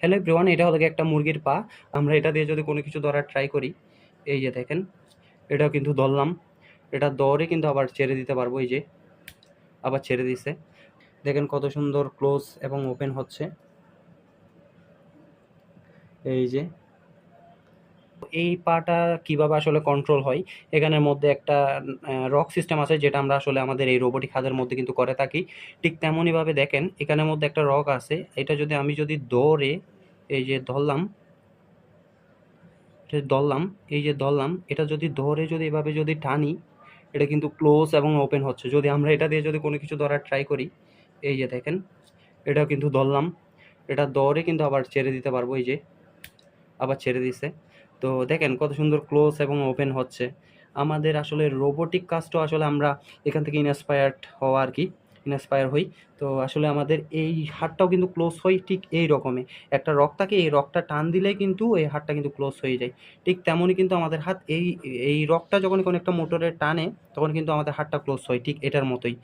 Hello everyone এটা হলো একটা মুরগির পা। আমরা এটা দিয়ে যদি কোনো কিছু ধরার ট্রাই করি, এই যে দেখেন, এটাও কিন্তু ধরলাম। এটা দরে কিন্তু আবার ছেড়ে দিতে পারব, এই যে, আবার ছেড়ে দিছে। দেখেন কত সুন্দর ক্লোজ এবং ওপেন হচ্ছে। এই যে এই পাটা কীভাবে আসলে কন্ট্রোল হয়? এখানের মধ্যে একটা রক সিস্টেম আছে যেটা আমরা আসলে আমাদের এই রোবোটিক হাতের মধ্যে কিন্তু করে থাকি। ঠিক তেমনইভাবে দেখেন, এখানের মধ্যে একটা রক আছে। এটা যদি আমি যদি দৌড়ে, এই যে ধরলাম এটা ধরলাম, এই যে ধরলাম, এটা যদি ধরে যদি এভাবে যদি টানি, এটা কিন্তু ক্লোজ এবং ওপেন হচ্ছে। যদি আমরা এটা দিয়ে যদি কোনো কিছু ধরার ট্রাই করি, এই যে দেখেন, এটাও কিন্তু ধরলাম। এটা দৌড়ে কিন্তু আবার ছেড়ে দিতে পারব, এই যে, আবার ছেড়ে দিছে। তো দেখেন কত সুন্দর ক্লোজ এবং ওপেন হচ্ছে। আমাদের আসলে রোবোটিক কাজটা আসলে আমরা এখান থেকে ইন্সপায়ার্ড হওয়া আর কি ইন্সপায়ার হই। তো আসলে আমাদের এই হাটটাও কিন্তু ক্লোজ হয় ঠিক এই রকমই একটা রক থাকে এই রকটা টান দিলেই কিন্তু এই হাটটা কিন্তু ক্লোজ হয়ে যায়। ঠিক তেমনই কিন্তু আমাদের হাত এই এই রকটা যখন কোনো একটা মোটরের টানে, তখন কিন্তু আমাদের হাটটা ক্লোজ হয় ঠিক এটার মতোই।